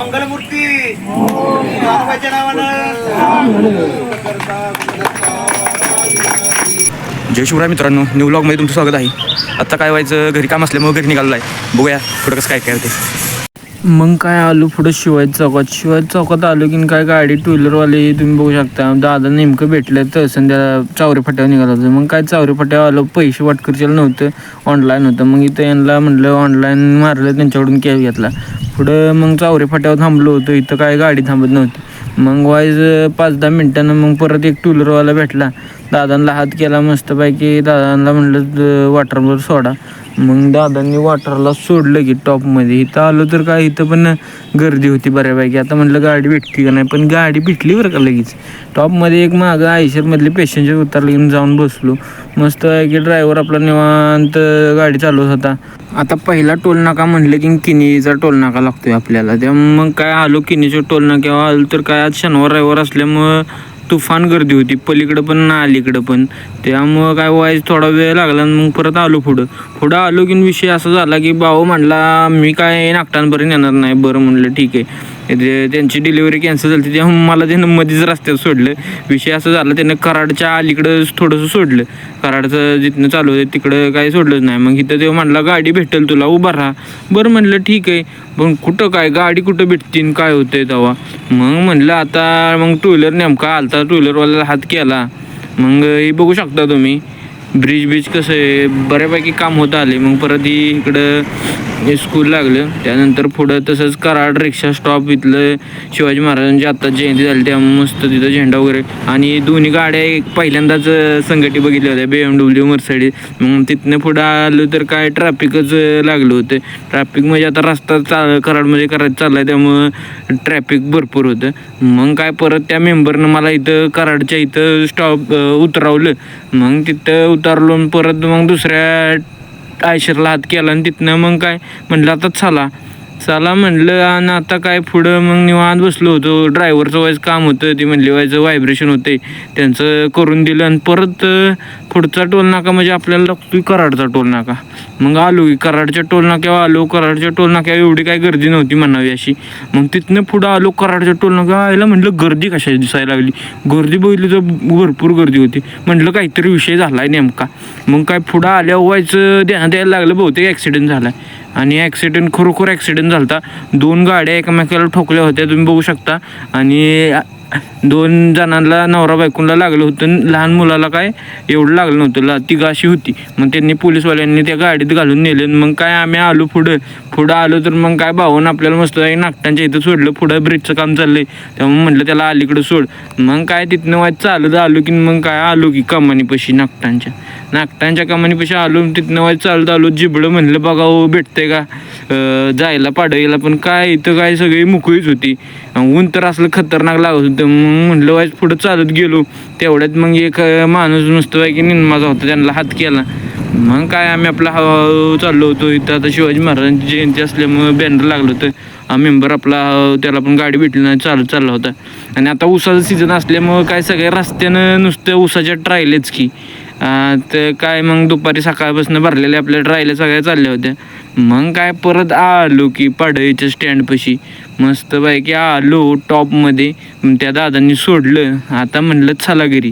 मंगलमूर्ती नावानं. जय शिवराय मित्रांनो न्यू ब्लॉगमध्ये तुमचं स्वागत आहे. आत्ता काय व्हायचं घरी काम असल्यामुळे घरी निघालं आहे. बघूया पुढं कसं काय काय होते मग काय आलो पुढं शिवाजी चौकात? शिवाजी चौकात आलो की काय गाडी टू व्हीलरवाले तुम्ही बघू शकता. दादा नेमकं भेटलं तर संध्या चावरे फाट्यावर निघाला होतं. मग काय चावरे फाट्यावर आलो पैसे वाटकरच्याला नव्हतं. ऑनलाईन होतं. मग इथं यांना म्हणलं ऑनलाईन मारलं त्यांच्याकडून कॅब घेतला. पुढं मग चावरे फाट्यावर थांबलो होतो. इथं काय गाडी थांबत नव्हती. मग वाईज पाच दहा मिनटानं मग परत एक टू व्हीलरवाला भेटला. दादांना हात केला मस्तपैकी. दादांना म्हणलं वॉटरवर सोडा. मग दादांनी वॉटरला सोडलं की टॉपमध्ये इथं आलो तर काय इथं पण गर्दी होती बऱ्यापैकी. आता म्हटलं गाडी भेटती का नाही पण गाडी भेटली बरं का लगेच. टॉपमध्ये एक मागं आयशरमधले पॅसेंजर उतरले घेऊन जाऊन बसलो. मस्त आहे की ड्रायव्हर आपला निवांत गाडी चालवत होता. आता पहिला टोल नाका म्हणलं की किनीचा टोल नाका लागतोय आपल्याला. त्या मग काय आलो किनीच्या टोल नाक्यावर आलो तर काय आज शनिवार रविवार असल्यामुळं तुफान गर्दी होती. पलीकडं पण ना अलीकडं पण. त्यामुळं काय व्हायचं थोडा वेळ लागला आणि मग परत आलो पुढं. पुढं आलो की विषय असा झाला की भाऊ म्हटला मी काय नागटांपर्यंत येणार नाही. बरं म्हणलं ठीक आहे. त्यांची डिलिव्हरी कॅन्सल झाली तेव्हा मला त्यानं मध्येच रस्त्यात सोडलं. विषय असं झाला त्यानं कराडच्या अलीकडं थोडंसं सोडलं. कराडचं जिथनं चालू होतं तिकडं काही सोडलंच नाही. मग इथं तेव्हा म्हणला गाडी भेटेल तुला उभा राहा. बरं म्हणलं ठीक आहे. पण कुठं काय गाडी कुठं भेटतीन काय होतंय तेव्हा? मग म्हणलं आता मग टू व्हीलर नेमका आलता टू व्हीलरवाल्याला हात केला. मग हे बघू शकता तुम्ही ब्रिज ब्रिज कसं आहे? बऱ्यापैकी काम होत आले. मग परत ही इकडं स्कूल लागलं. त्यानंतर पुढं तसंच कराड रिक्षा स्टॉप इथलं शिवाजी महाराजांची आत्ता जयंती झाली त्या मस्त तिथं झेंडा वगैरे. आणि दोन्ही गाड्या एक पहिल्यांदाच संघटी बघितल्या होत्या बी एम डब्ल्यू मर्सडीज मग तिथनं पुढं आलं तर काय ट्रॅफिकच लागलं होतं. ट्रॅफिक म्हणजे आता रस्ता चा कराडमध्ये करायचं चाललाय त्यामुळं ट्रॅफिक भरपूर होतं. मग काय परत त्या मेंबरनं मला इथं कराडच्या इथं स्टॉप उतरवलं. मग तिथं उतरलो परत मग दुसऱ्या आयशरला हात केला आणि तिथनं मग काय? म्हणलं आता चला चला म्हणलं आणि आता काय पुढं मग निवांत बसलो होतो. ड्रायव्हरचं व्हायचं काम होतं ती म्हणली व्हायचं व्हायब्रेशन होते त्यांचं करून दिलं आणि परत पुढचा टोल नाका म्हणजे आपल्याला लागतो कराडचा टोल नाका. मग आलो की कराडच्या टोल नाक्यावर आलो कराडच्या टोल नाक्यावर एवढी काय गर्दी नव्हती म्हणावी अशी. मग तिथनं पुढं आलो कराडच्या टोल नाक्यावर आयला म्हटलं गर्दी कशाची दिसायला लागली. गर्दी बघितली तर भरपूर गर्दी होती. म्हटलं काहीतरी विषय झाला आहे नेमका. मग काय पुढं आल्या व्हायचं ध्यान द्यायला लागलं बहुतेक ॲक्सिडेंट झाला आहे आणि ॲक्सिडेंट खरोखर ॲक्सिडेंट झाला होता दोन गाड्या एकमेकाला ठोकल्या होत्या तुम्ही बघू शकता. आणि दोन जणांना नवरा बायकोला लागलं होतं. लहान मुलाला काय एवढं लागलं नव्हतं. ला अशी होती. मग त्यांनी पोलीसवाल्यांनी त्या गाडीत घालून नेले. आणि मग काय आम्ही आलो पुढं. पुढं आलो तर मग काय भावून आपल्याला मस्त नागटांच्या इथं सोडलं. पुढं ब्रिजचं काम चाललंय. त्यामुळे म्हटलं त्याला अलीकडं सोड. मग काय तिथनं वाईट चालत आलो की मग काय आलो की कमानीपाशी नागटांच्या नागटांच्या कमानीपाशी आलो तिथनं वाज चालत आलो. जिबडं म्हणलं बघा हो भेटतंय का? जायला पाडवायला. पण काय इथं काय सगळी मोकळीच होती. ऊन तर असलं खतरनाक लागत होतं. मग म्हणलं वाज पुढं चालत गेलो. तेवढ्यात मग एक माणूस नुसतं की निन्माचा होता त्यांना हात केला. मग काय आम्ही आपला हळूहळू चाललो होतो. इथं आता शिवाजी महाराजांची जयंती असल्यामुळं बॅनर लागलं होतं. हा मेंबर आपला त्याला पण गाडी भेटली नाही चालत चालला होता. आणि आता ऊसाचं सीझन असल्यामुळं काय सगळ्या रस्त्यानं नुसतं ऊसाच्या ट्रायलेच की. तर काय मग दुपारी सकाळपासून भरलेल्या आपल्या ट्रायल्या सगळ्या चालल्या होत्या. मग काय परत आलो की पाडळीच्या स्टँडपाशी मस्त पैकी आलो टॉपमध्ये त्या दादांनी सोडलं. आता म्हणलं चला घरी.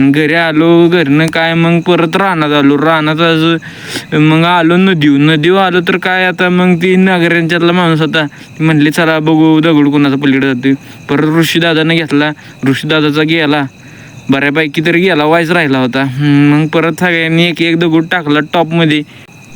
घरी आलो घरनं काय मग परत रानात आलो. रानात आज मग आलो नदीव नदीवर आलो तर काय आता मग ती नागऱ्यांच्यातला माणूस होता. म्हणले चला बघू दगड कोणाचा पलीकडे जाते परत ऋषीदादानं घेतला. ऋषीदादाचा गेला. बऱ्यापैकी तरी गेला वायच राहिला होता. मग परत सगळ्यांनी एक एक दगड टाकला टॉपमध्ये.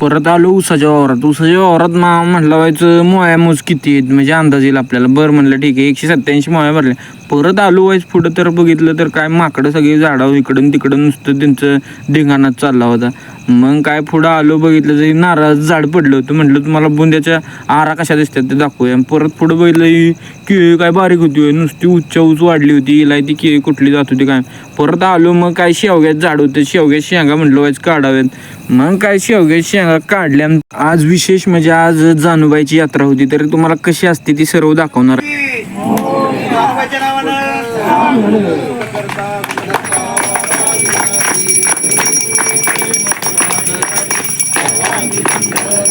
परत आलो उसाच्या वावरात. उसाच्या वावरात मा म्हटलं व्हायचं मोया मोज किती आहेत? म्हणजे अंदाज येईल आपल्याला. बरं म्हणलं ठीक आहे. एकशे सत्त्याऐंशी मोया भरल्या. परत आलो व्हायच पुढं तर बघितलं तर काय माकडं सगळी झाडावं इकडून तिकडं नुसतं त्यांचं धिंगाणात चालला होता. मग काय पुढं आलो बघितलं तरी नारळ झाड पडलं होतं म्हटलं तुम्हाला बुंद्याच्या आरा कशा दिसतात ते दाखवूया. परत पुढं बघितलं ही केळी काय बारीक होती नुसती उच्च उच वाढली होती हिला ती केळी कुठली जात होती काय. परत आलो मग काय शेवग्यात झाड होतं शेवग्यात शेंगा म्हटलं व्हायचं काढाव्यात. मग काय शेवग्यात शेंगा काढल्या आज विशेष म्हणजे आज जानूबाईची यात्रा होती तर तुम्हाला कशी असते ती सर्व दाखवणार. 감사합니다.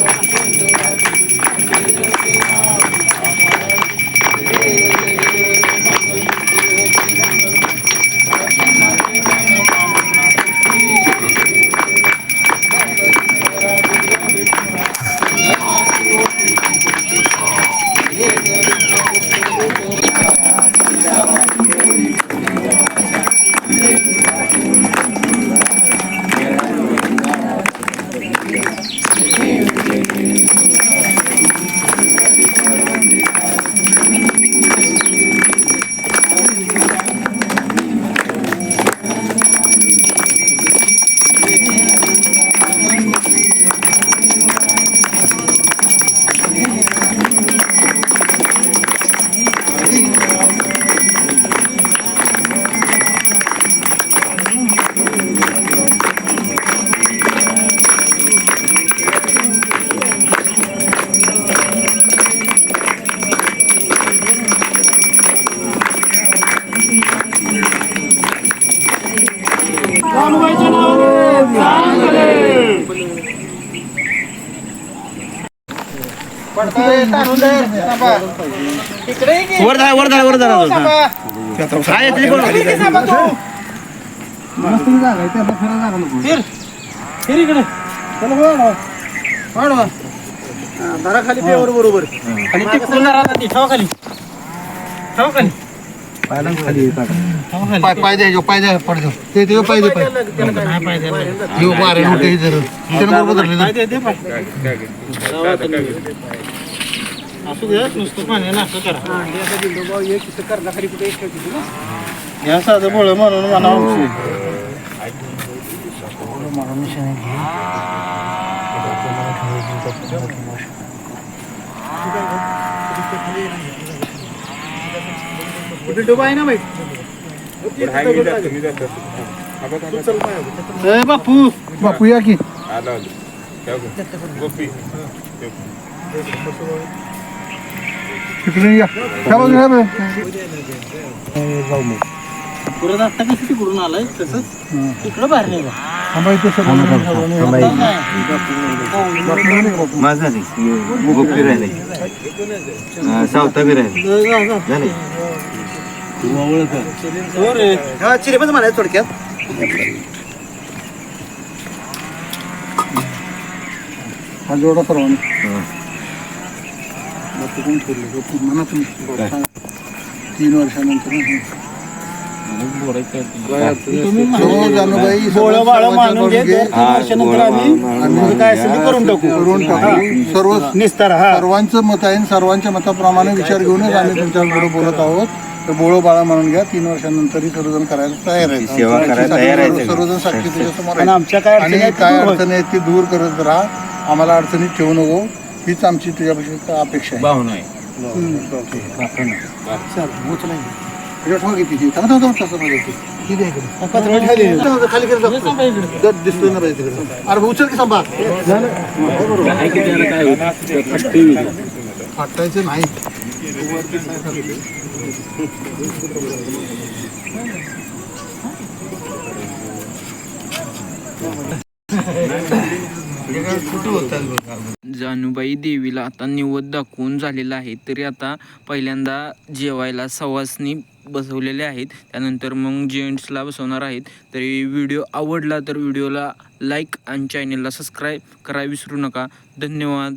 वर धरा वर धरा वर धरा काय येते कोण धरा खाली पेवर बरोबर. आणि तिकडून धरा आता ती. ठेवा खाली. ठेवा खाली. पाय पाय द्यायचो पाय द्या पड द्या ते ते पाय दे पाय यो बारे मोठे जर त्यानं बरोबर धरले ना काय ते दे पाय. असू दे नुसतं पाण्यानं असं करा या साधं बोळ म्हणून म्हणा डोबा आहे ना बापू बापू या की. तिकडे या. त्या बाजूला या बे. परत आता कसं तिकडून आलाय? तसंच? तिकडं बाहेर निघा थांबा इथे सगळं सगळं नाही. माझा नाही. गोपी राहिले सावता बी राहिले झाले हा चिरेपच म्हणायचं थोडक्यात. जोडा म्हणा तुम्ही. तीन वर्षानंतर. सर्वांचं मत आहे सर्वांच्या मताप्रमाणे विचार घेऊनच आम्ही तुमच्याकडे बोलत आहोत. तर बोळो बाळा म्हणून घ्या तीन वर्षानंतरही सर्वजण करायला तयार आहेत. सेवा करायला तयार आहे. सर्वजन साक्षी तुझ्या समोर आणि आहे. आमच्या काय अडचणी आणि आहेत ते काय दूर होत. अडचणी आहेत ती दूर करत राहा. आम्हाला अडचणीत ठेवू नको. हीच आमची तुझ्यापाशी अपेक्षा आहे. भावना आहे. त्याच्यात ठेवा किती? ती. थांबा, थांबा, थांबा, तसं पाहिजे ती. ती द्या इकडे. पत्र खाली थांबा, खाली करत जा. दर दिसतोय ना पाहिजे तिकडे. अरे भाऊ, उचल की सांभा फाटायचं नाही. जानूबाई देवीला आता निवद दाखवून झालेला आहे. तरी आता पहिल्यांदा जेवायला सवासनी बसवलेले आहेत. त्यानंतर मग जेंट्सला बसवणार आहेत. तरी व्हिडिओ आवडला तर व्हिडिओला लाईक आणि चॅनलला सबस्क्राईब करा विसरू नका. धन्यवाद.